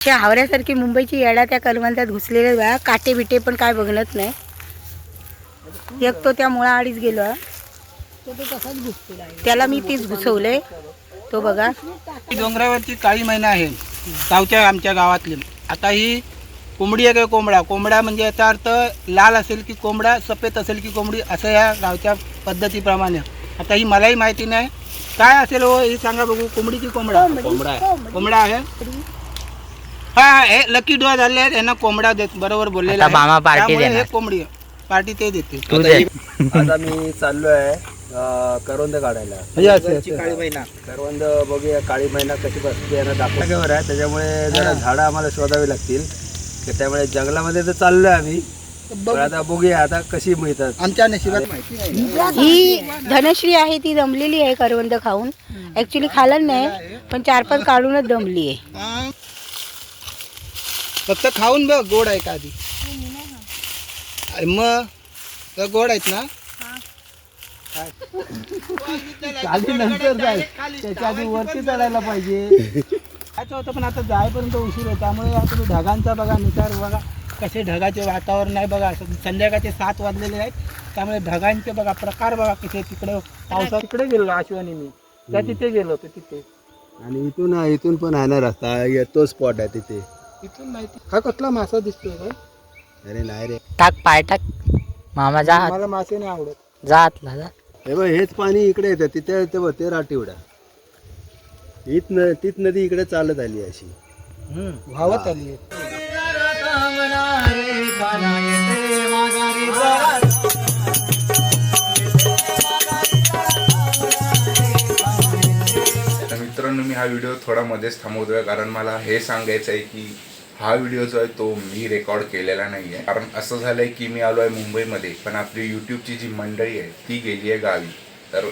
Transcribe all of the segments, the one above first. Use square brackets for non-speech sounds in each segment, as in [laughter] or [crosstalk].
त्या हावऱ्यासारखी मुंबईची येडा त्या कलवंतात घुसलेल्या बा काटे बिटे पण काय बघणत नाही. एक तो त्या मुळा आडीच गेलो. त्याला मी तीच घुसवलंय. तो बघा. डोंगरावरची काळी मैना आहे. गावच्या आमच्या गावातली. आता ही कोंबडी आहे काय कोंबडा? कोंबडा म्हणजे याचा अर्थ लाल असेल की कोंबडा सफेद असेल की कोंबडी असं या गावच्या पद्धतीप्रमाणे. आता ही मलाही माहिती नाही. काय असेल हो हे सांगा बघू. कोंबडी. की कोंबडा. कोंबडा आहे. कोंबडा. आहे हा हा, हे लकी डोळा झाले आहेत यांना कोंबडा देत बरोबर बोललेला आता मामा party देणार. कोंबडी आहे. पार्टी ते देते तू दे. आता मी चाललो आहे करवंद काढायला. काळी करवंद बघूया काळी महिना कशी बसते यांना दाखवायवर आहे. त्याच्यामुळे जरा झाडं आम्हाला शोधावी लागतील. तर त्यामुळे जंगलामध्ये तर चाललोय आम्ही. पण आता बघूया आता कशी मिळतात. आमच्या नशिबात माहिती नाही. ही धनश्री आहे ती दमलेली आहे करवंद खाऊन. ऍक्च्युली खाल्लं नाही पण चार पाच काढूनच दमली आहे हा. फक्त खाऊन बघ गोड आहे का आधी. अरे मग तर गोड आहेत ना? खाली नंतर जाय. त्याच्या आधी वरती चढायला पाहिजे. काय होतं पण आता जायपर्यंत उशीर आहे. त्यामुळे आता तुम्ही ढगांचा बघा निसार बघा. कसे ढगाचे वातावरण आहे बघा. असं संध्याकाळचे सात वाजलेले आहेत. त्यामुळे ढगांचे बघा प्रकार बघा कसे तिकडे पावसात. तिकडे गेलो अश्वानी मी. त्या तिथे गेलो होतो तिथे. आणि इथून इथून पण आहे ना रस्ता तो स्पॉट आहे तिथे. इथून माहिती हा कसला मासा दिसतोय काय अरे नाही रे. टाक पाय टाक. मामा जा आत. मला मासे नाही आवडत. जा आतला जा. हे बघ हेच पाणी इकडे येतं तिथे ते बघ ते राटीवडा हीच न तीच नदी इकडे चालत आली अशी. व्हावत आली तर मित्रांनो मी हा व्हिडिओ थोडा मध्येच थांबवतोय कारण मला हे सांगायचं आहे की हा व्हिडिओ जो आहे तो मी रेकॉर्ड केलेला नाही आहे कारण असं झालंय की मी आलो आहे मुंबईमध्ये पण आपली यूट्यूबची जी मंडळी आहे ती गेली आहे गावी. तर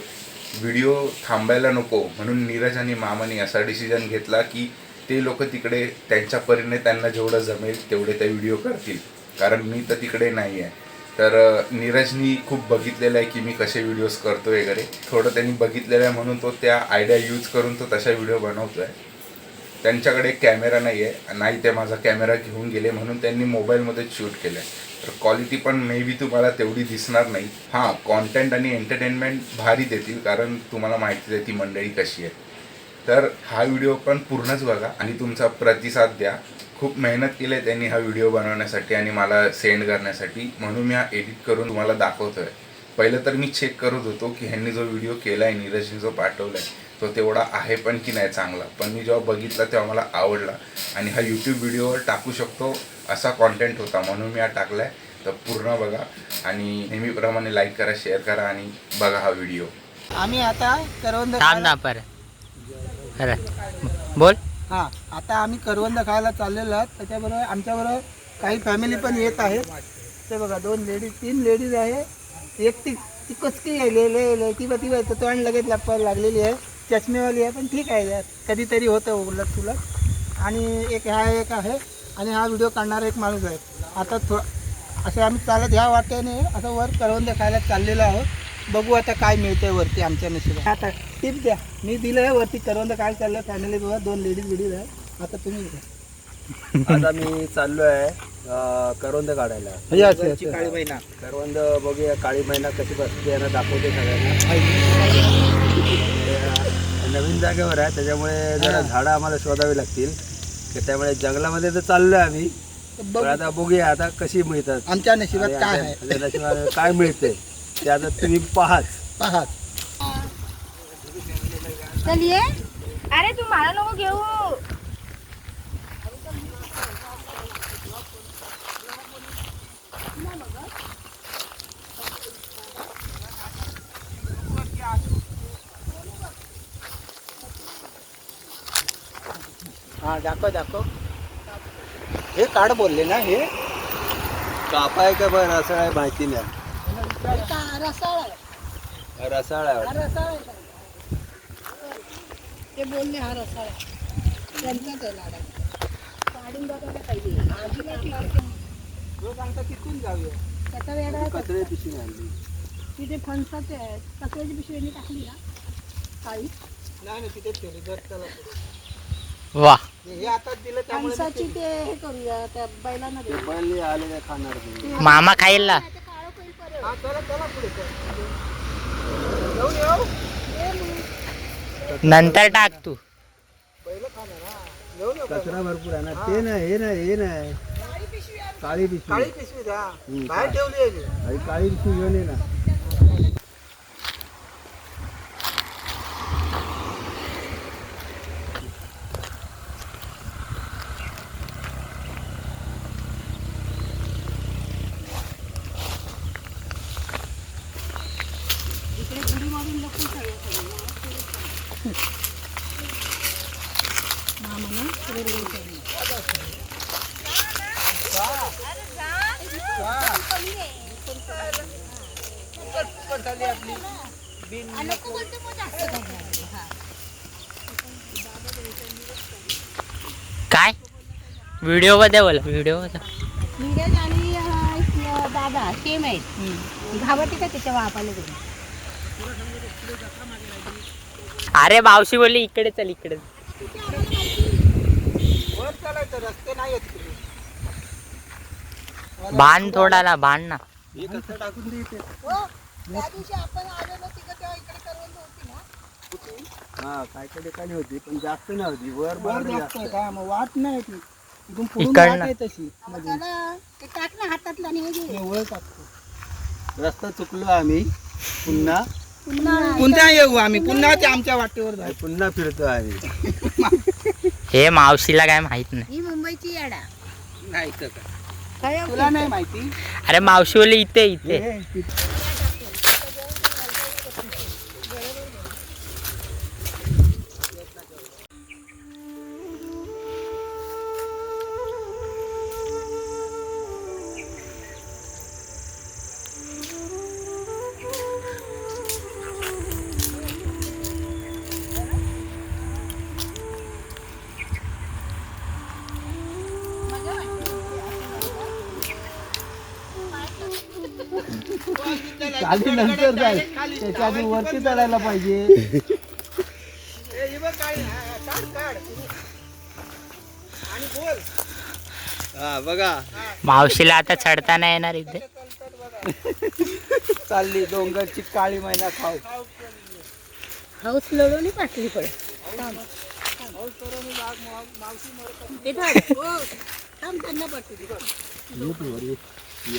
व्हिडिओ थांबायला नको म्हणून नीरज आणि मामाने असा डिसिजन घेतला की ते लोक तिकडे त्यांच्या परीने त्यांना जेवढं जमेल तेवढे ते व्हिडिओ करतील. कारण मी तर तिकडे नाही आहे तर नीरजनी खूप बघितलेलं आहे की मी कसे व्हिडिओज करतो वगैरे. थोडं त्यांनी बघितलेलं आहे म्हणून तो त्या आयडिया यूज करून तो तशा व्हिडिओ बनवतो आहे त्यांच्याकडे कॅमेरा नाही आहे नाही ते माझा कॅमेरा घेऊन गेले म्हणून त्यांनी मोबाईलमध्ये शूट केलं आहे तर क्वालिटी पण मे बी तुम्हाला तेवढी दिसणार नाही. हां कॉन्टेंट आणि एंटरटेनमेंट भारी देतील कारण तुम्हाला माहिती आहे ती मंडळी कशी आहे. तर हा व्हिडिओ पण पूर्णच बघा आणि तुमचा प्रतिसाद द्या. खूप मेहनत केली आहे त्यांनी हा व्हिडिओ बनवण्यासाठी आणि मला सेंड करण्यासाठी. म्हणून मी हा एडिट करून तुम्हाला दाखवतोय. पहिलं तर मी चेक करत होतो की ह्यांनी जो व्हिडिओ केला आहे नीरजने जो पाठवला आहे तो तेवढा आहे पण की नाही चांगला पण मी जेव्हा बघितला तेव्हा मला आवडला आणि हा यूट्यूब व्हिडिओवर टाकू शकतो असा कॉन्टेंट होता म्हणून मी हा टाकला आहे तर पूर्ण बघा आणि नेहमीप्रमाणे लाईक करा शेअर करा आणि बघा हा व्हिडिओ आम्ही आता करवंद थांब ना पर अरे बोल हा आता आम्ही करवंद खायला चाललेलो आहोत त्याच्याबरोबर आमच्याबरोबर काही फॅमिली पण येत आहेत ते बघा दोन लेडीज तीन लेडीज आहे एक ती ती कचकी आहे ले ले ले ती बा ती बा तोंड लगेच लपवायला लागलेली आहे चष्मेवाली आहे पण ठीक आहे. यार कधीतरी होतं उलट तुलट आणि एक हा एक आहे आणि हा व्हिडिओ काढणारा एक माणूस आहे. आता थो असं आम्ही चालत ह्या वाट्याने असं वर करवंद खायला चाललेलो आहोत. बघू आता काय मिळतंय वरती आमच्या नशिबात. आता टिप द्या. मी दिलं आहे वरती करवंद काय चाललं फॅमिली बघा दोन लेडीज लेडीज आहे. आता तुम्ही द्या. आता मी चाललो आहे करवंद काढायला. काळी महिना करवंद बघूया काळी महिना कशी बसते यांना दाखवते सगळ्यांना. नवीन जागेवर आहे त्याच्यामुळे जरा झाडं आम्हाला शोधावी लागतील. तर त्यामुळे जंगलामध्ये तर चाललोय आम्ही. पण बघू आता बघूया आता कशी मिळतात. आमच्या नशिबात काय आहे? नशिबात काय मिळते ते आता तुम्ही पाहाच पहा चलिये अरे तू मला नको घेऊ. हा दाखव दाखव. हे काढ बोलले ना हे. कापाय का बरं? रसाळ आहे माहिती नाही. रसाळ आहे ते बोलले हा रसा त्यांचाच आहे लाडा. काढून बघायला पाहिजे. तिथून जाऊया. त्याचा वेगळा आहे. कचरे पिशवी आणली. तिथे फणसाचे आहेत. कचऱ्याची पिशवी यांनी टाकली ना? काळी नाही ठेवली. चला वा. हे आता दिलं त्यामुळे मी कणसाची ते हे करूया त्या बैलांना दे. बैल आले काय खाणार नाही. मामा खाईल ना. केलं. हा चला चला पुढे चला. घेऊन येऊ. नंतर टाक तू. पहिलं खाणार हा. घेऊन येऊ कचरा भरपूर आहे ना. ते नाही हे नाही हे नाही. काळी पिशवी काळी पिशवी. द्या. बाहेर ठेवली आहे. ती. आणि काळी पिशवी घेऊन ये ना. काय? व्हिडिओमध्ये बोला. व्हिडिओमध्ये. नीरज आणि अं, दादा सेम आहेत. घाबरते का त्याच्या बापाला तुम्ही? अरे मावशी बोलली इकडे चल इकडे. रस्ते नाही तिकडे. बांध थोडा ना बांध ना. हे कचरा टाकून दे इथे. हा काय काय ठिकाणी होती पण जास्त नाही होती. वर वर बाहेर जास्त आहे का मग वाट नाही ती. इथून पुढून इकडनं. वाट आहे तशी मध्ये. ते टाक ना हातातला टाकतो. रस्ता चुकलो आम्ही पुन्हा पुन्हा येऊ आम्ही. पुन्हा ते आमच्या वाटेवर जाऊ. पुन्हा फिरतो आम्ही हे मावशीला काय माहीत नाही. ही मुंबईची याडा. नाही तर काय. काय तुला नाही माहिती? अरे मावशी बोलली इथे. इथे. हे, खाली नंतर जाय त्याच्या आधी वरती चढायला पाहिजे. हे, हे बघ काय हा, हा, काढ काढ. आणि बोल. हा बघा. मावशीला आता चढता नाही येणार इथे. [laughs] चालली डोंगरची काळी मैना खाऊ. हाऊस लढवली पाटली पड ते थांब. थांब, त्यांना पाठवू दे. हे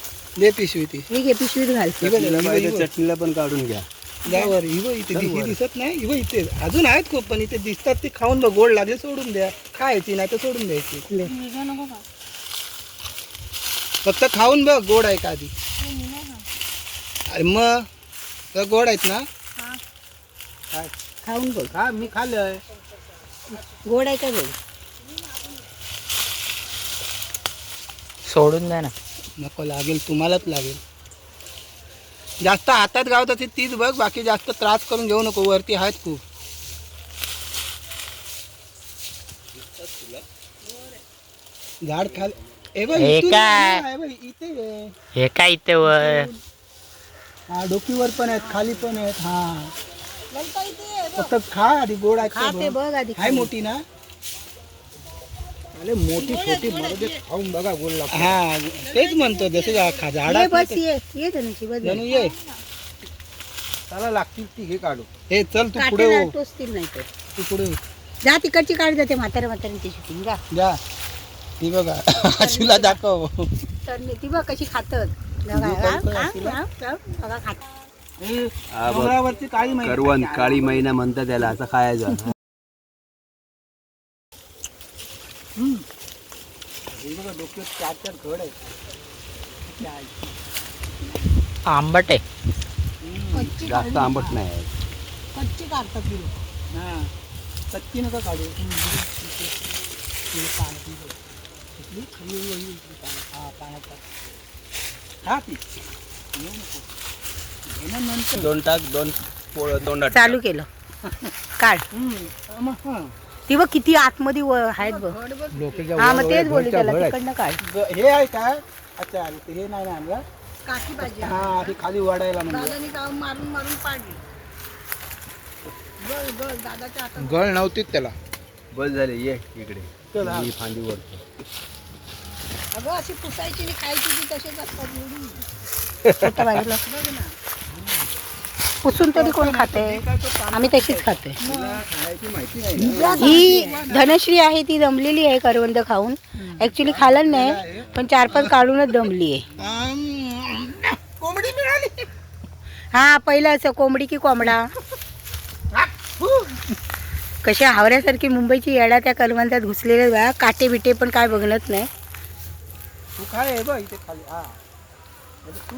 दे पिशवी ती हे घे पिशवीत घाल बघ, बघ, बघ. चटणीला पण काढून घ्या. द्यावर बघ इथे ही दिसत नाही बघ इथे. अजून आहेत खूप पण इथे दिसतात ती खाऊन बघ गोड लागले सोडून द्या. खायची नाही तर सोडून द्यायची. फक्त खाऊन बघ गोड आहे का आधी. अरे मग गोड आहेत ना? खाऊन बघ. हा मी खाल्लंय. गोड आहे का गोड? सोडून द्या ना. नको लागेल तुम्हालाच लागेल. जास्त हातात गावत असेल तीच बघ बाकी जास्त त्रास करून घेऊ नको वरती आहेत खूप. झाड खाल ए बघ, हे इथून काय? आहे बघ, इथे आहे. हे काय इथे वर हा डोकीवर पण आहेत खाली पण आहेत हा. फक्त खा आधी गोड आहेत खा ते ते बघ. बघ आधी आहे मोठी ना? अरे मोठी छोटी मरू खाऊन बघा गोड लागतो हा तेच म्हणतो जसं जा- खा ये झाडात बस ये ये धनुची बस. जणू ये. त्याला लागतील ती हे काढू. हे चल तू पुढे हो. टोचतील नाही तर. तू पुढे हो. जा तिकडची काढ जाते म्हाताऱ्या म्हाताऱ्यांची शूटिंग जा. जा. ती बघा. आशूला दाखव. तर ती बघ कशी खातात बघा, बघा खात. काळी मैना म्हणतात त्याला असं खायचं हे बघा डोक्यात चार चार घड आहेत आंबट आहे. कच्ची जास्त आंबट नाही. कच्ची काढतात ती लोक. हा कच्ची नका काढू. हा दोन टाक दोन पोळ दोन चालू केलं. काढ. मग हा. ती बघ किती आतमध्ये व- आहेत बघ. हा मग तेच बोलू त्याला तिकडनं काढ. ग- हे आहे काय? अच्छा ते हे नाही ना आणलं? भाजी हा ते खाली वाढायला म्हणजे दादानी जाऊन मारून मारून पाडली. गळ गळ दादाच्या हातात गळ नव्हतीच त्याला. बस झाले ये इकडे. चल, हा. ही फांदी वर अगं अशी पुसायची आणि खायची की तसेच असतात एवढी. पुसून तरी कोण खाते? आम्ही तशीच खाते. ही धनश्री आहे ती दमलेली आहे करवंद खाऊन. ऍक्च्युली खाल्लं नाही पण चार पाच काढूनच दमली आहे. आम, कोंबडी मिळाली हा पहिलं असं कोंबडी की कोंबडा? कशा हावऱ्यासारखी मुंबईची येडा त्या करवंदात घुसलेल्या काटे बिटे पण काय बघणत नाही.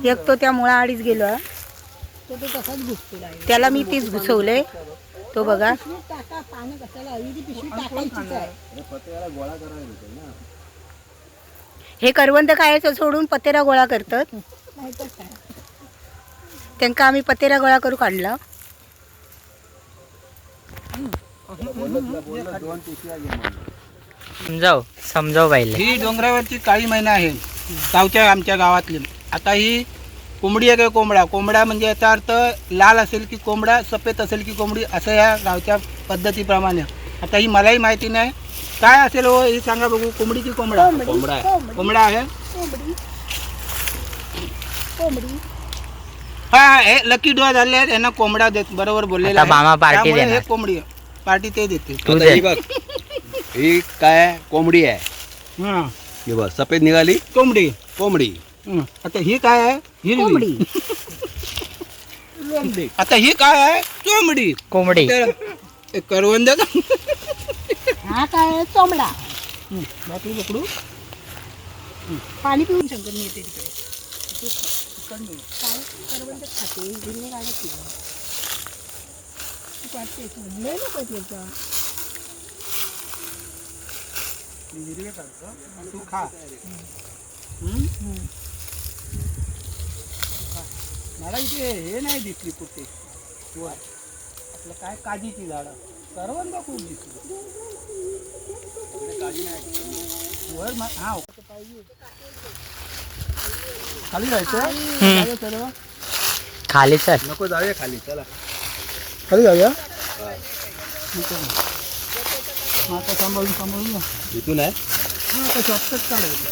एक तो त्या मुळा आडीच गेलो त्याला मी तीच घुसवलंय. तो बघा. हे करवंद काय असं सोडून पतेरा गोळा करतात. त्यांका आम्ही पतेरा गोळा करू काढला. समजाव समजाव पाहिले ही डोंगरावरची काळी मैना आहे. गावच्या आमच्या गावातली. आता ही कोंबडी आहे काय कोंबडा. कोंबडा म्हणजे याचा अर्थ लाल असेल की कोंबडा सफेद असेल की कोंबडी असं या गावच्या पद्धतीप्रमाणे. आता ही मलाही माहिती नाही. काय असेल हो हे सांगा बघू. कोंबडी की कोंबडा? कोंबडा. आहे. कोंबडा. आहे? हा हे लकी डॉ झाले आहेत. यांना कोंबडा देत बरोबर बोललेला आता मामा त्यामुळे हे देणार. कोंबडी आहे. पार्टी ते देते. तू आता दे. ही बघ. ही काय कोंबडी आहे. हा. ही बघ सफेद निघाली. कोंबडी. कोंबडी. हं. आता ही काय आहे? हिरवी. कोंबडी. कोंबडी. आता ही काय आहे? कोंबडी. कोंबडी. तर हे करवंद हा काय चोमडा बाटली पकडू. पाणी पिऊन शंकर येते तिकडे. काय? करवंद खाते. हिरवे गाडीत. तू लय. हिरवे तू खा हं? मला इथे हे नाही दिसली कुठे. वर. आपलं काय काजीची झाडं. करवंद खूप दिसली. वर मा- हा खाली जायचं? सर्व? खाली चल नको जाऊया खाली चला. खाली जाऊया. मग आता सांभाळून सांभाळून. इथून आहे? हा, आता शॉर्टकट काढायचं.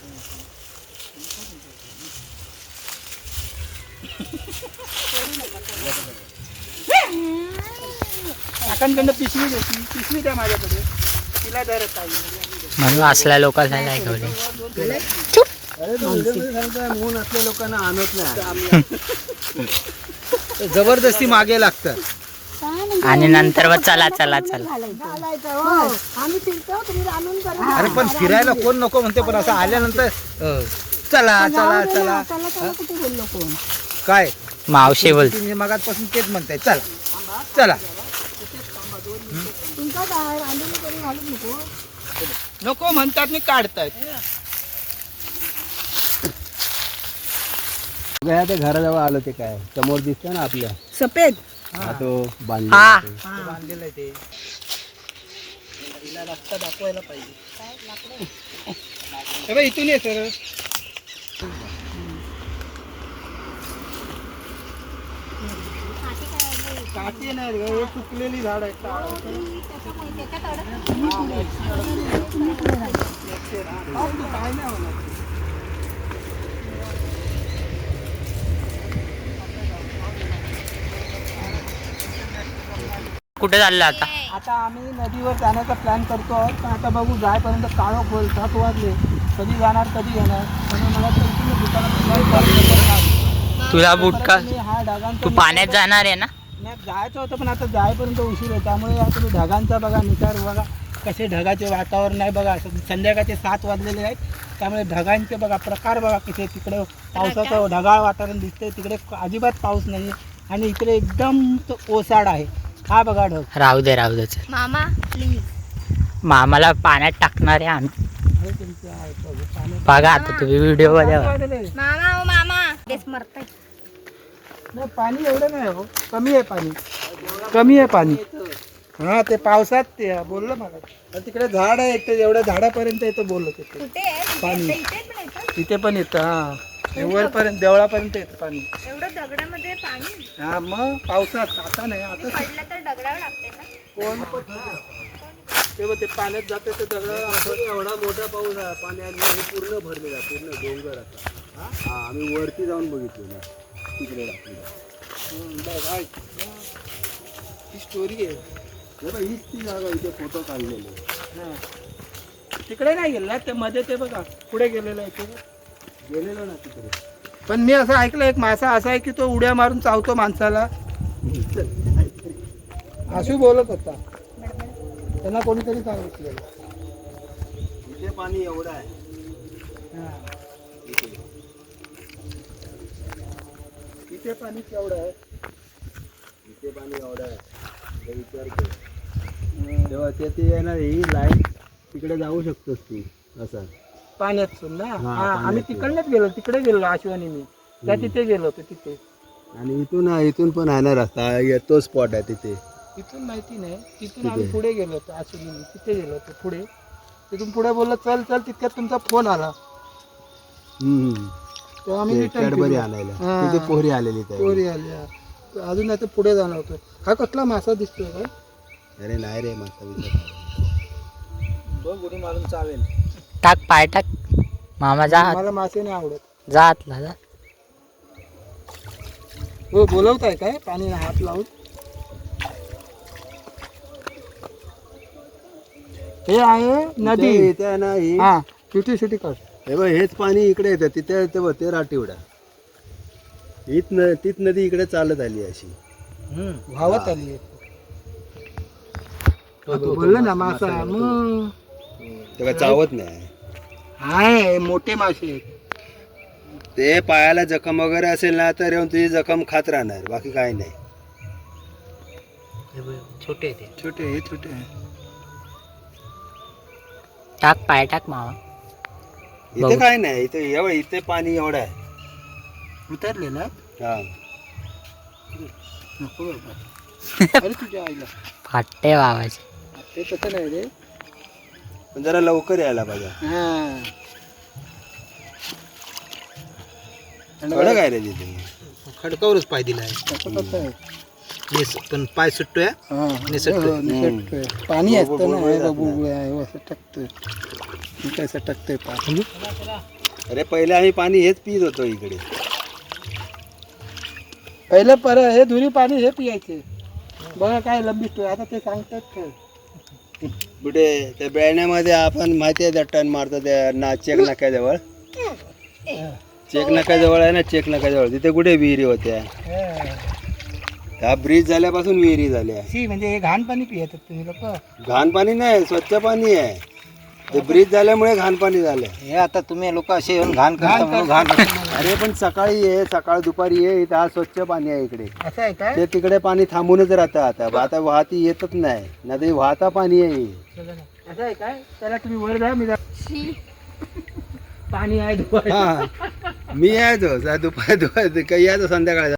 काकांकडनं पिशवी देते पिशवी द्या माझ्याकडे. तिला धरत म्हणून असल्या लोकांना नाही ठेवले. म्हणून असल्या लोकांना आणत नाही. [laughs] जबरदस्ती मागे लागतात. आणि नंतर चला चला चला. अरे पण फिरायला कोण नको म्हणते पण असं आल्यानंतर चला चला चला. काय? मावशी बोल. तुम्ही तेच म्हणताय. चला. चला. नको म्हणतात मी काढतायत. त्या घराजवळ आलो ते काय? समोर दिसतं ना आपल्या सफेद. हा तो हा. बांधला ते. बांधलेलं आहे ते तिला रस्ता दाखवायला पाहिजे. हे बघ, इथून ये सर काठी नाही रे, हे चुकलेली झाड आहे काय नाही होणार कुठे चाललं आता? आता आम्ही नदीवर जाण्याचा प्लॅन करतो आहोत पण आता बघू जायपर्यंत काळोख होईल सात वाजले. कधी जाणार कधी येणार? म्हणून मला तर दुकानात. तुला बूट का परत मी ढगांचा तू पाण्यात जाणार आहे ना? नाही जायचं होतं पण आता जायपर्यंत उशीर आहे. त्यामुळे आता तुम्ही ढगांचा बघा निकार बघा कसे ढगाचे वातावरण आहे बघा. असं संध्याकाळचे सात वाजलेले आहेत. त्यामुळे ढगांचे बघा प्रकार बघा कसे तिकडे पावसाचं ढगाळ? वातावरण दिसतंय. तिकडे अजिबात पाऊस नाही आणि इकडे एकदम तो ओसाड आहे. हा बघा ढग. राहू दे राहू दे चल. मामा प्लीज मामाला पाण्यात टाकणार आहे आम्ही. हे तुमचे आहे बघा, पाण्यात- बघा आता तुम्ही व्हिडिओमध्ये बघा. मामा ओ मामा. तेच मरताय. नाही पाणी एवढं नाही हो. कमी आहे पाणी. कमी आहे पाणी. हा ते पावसात ते बोललं मला. तिकडे झाड आहे एक ते एवढ्या झाडापर्यंत येतं बोललं तिथे. पाणी. इथे पण येतं तिथे पण येतं हा. ते वरपर्यंत देवळापर्यंत येतं पाणी. एवढं दगडामध्ये पाणी? हा मग पावसात आता नाही आता पडलं तर दगडावर लागते ना? कोण तेव्हा ते पाण्यात जाते ते दगड एवढा मोठा पाऊस आहे पाण्यात पूर्ण भरलेला पूर्ण डोंगर आता हा? आम्ही वरती जाऊन बघितलो ना तिकडे. ही स्टोरी आहे. हे हीच ती जागा इथे फोटो काढलेले. हा. तिकडे नाही गेला ते मध्ये ते बघा. पुढे गेलेलं आहे ते. गेलेलो ना तिकडे. पण मी असं ऐकलं एक मासा असा आहे की तो उड्या मारून चावतो माणसाला. आशू बोलत होता. त्यांना कोणीतरी सांगितलेलं. इथे पाणी एवढं आहे. हा. इथे पाणी केवढं आहे? इथे पाणी एवढं आहे. विचार कर. तेव्हा ते ते येणार ही लाईन तिकडे जाऊ शकतोस तू असा. पाण्यात ना हा, आम्ही तिकडनंच गेलो तिकडे गेलो आशू आणि मी. त्या तिथे गेलो होतो तिथे. आणि इथून इथून पण आहे ना रस्ता तो स्पॉट आहे तिथे. तिथून माहिती नाही तिथून आम्ही पुढे गेलो होतो आशू आणि मी. तिथे गेलो होतो पुढे. तिथून पुढे बोललो चल चल तितक्यात तुमचा फोन आला. हम्म. तेव्हा आम्ही रिटर्न कॅडबरी आणायला. हा. तिथे पोहरी आलेली त्या पोरी आल्या. अजून नाही तर पुढे जाणार होतो. हा कसला मासा दिसतोय का अरे नाही रे मासा बिसा. बघ उडी मारून चावेल टाक पाय टाक. मामा जा. आत. मला मासे नाही आवडत. जा आतला जा. हो बोलवताय काय? पाणी हात लावून. हे आहे नदी. इथे आहे ना ही हा छोटी छोटी कर हे बघ हेच पाणी इकडे येतं तिथे ते बघ ते राटीवडा हीच न तीच नदी इकडे चालत आली अशी. वाहत आली. बोललं ना मासा मग. चावत नाही. आहे मोठे मासे. ते पायाला जखम वगैरे असेल ना तर येऊन तुझी जखम खात राहणार बाकी काही नाही. छोटे ते. छोटे हे छोटे. टाक पाय टाक मामा इथे. काय नाही इथे एवढं इथे पाणी एवढं आहे. हा. नको बाबा. [laughs] अरे तुझ्या आईला. फाटते बाबाचे. ते तसं नाही रे. पण जरा लवकर यायला पाहिजे. हा. थोडं काय रे तिथे? खडकावरच पाय दिलाय. कसं कसं आहे. पण पाय सुटतोय हा, हो, निसटतोय. पाणी असतं ना हे बघ, बुळबुळ आहे हो, असं टाकतोय. मी कसं टाकतोय पाणी. अरे पहिले आम्ही पाणी हेच पित होतो इकडे. पहिलं पर हे धुरी पाणी हे पियायचे. बघा काय लंबिस्तोय आता ते सांगतात काय कुठे त्या बेळण्यामध्ये आपण माहिती आहे त्या टन मारतो त्या ना चेक नाक्याजवळ चेक नाक्याजवळ आहे ना चेक नाक्याजवळ तिथे कुठे विहिरी होत्या? हा. ब्रिज झाल्यापासून विहिरी झाल्या. म्हणजे हे घाण पाणी पियतात तुम्ही लोक. घाण पाणी नाही स्वच्छ पाणी आहे. ते ब्रिज झाल्यामुळे घाण पाणी झालं. हे आता तुम्ही लोक असे येऊन घाण करता म्हणून घाण अरे पण सकाळी ये सकाळ दुपारी ये इथं हा स्वच्छ पाणी आहे इकडे. असं आहे काय ते तिकडे पाणी थांबूनच राहतं आता. आता वाहती येतच नाही. ना ते वाहता पाणी आहे. असं आहे काय त्याला तुम्ही वर जा मी जा- पाणी आहे धुवायला. हा. मी यायचो जा दुपार दुपार. काही यायचो संध्याकाळचा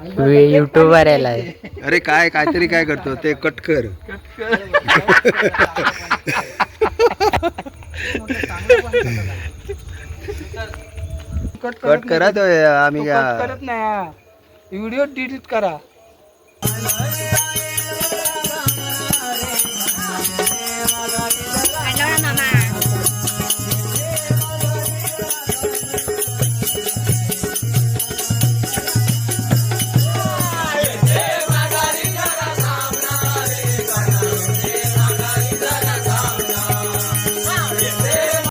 युट्यूबर आहे. अरे काय काहीतरी काय करतो ते कट कर. कट कट करा तो आम्ही करत नाही व्हिडिओ डिलीट करा.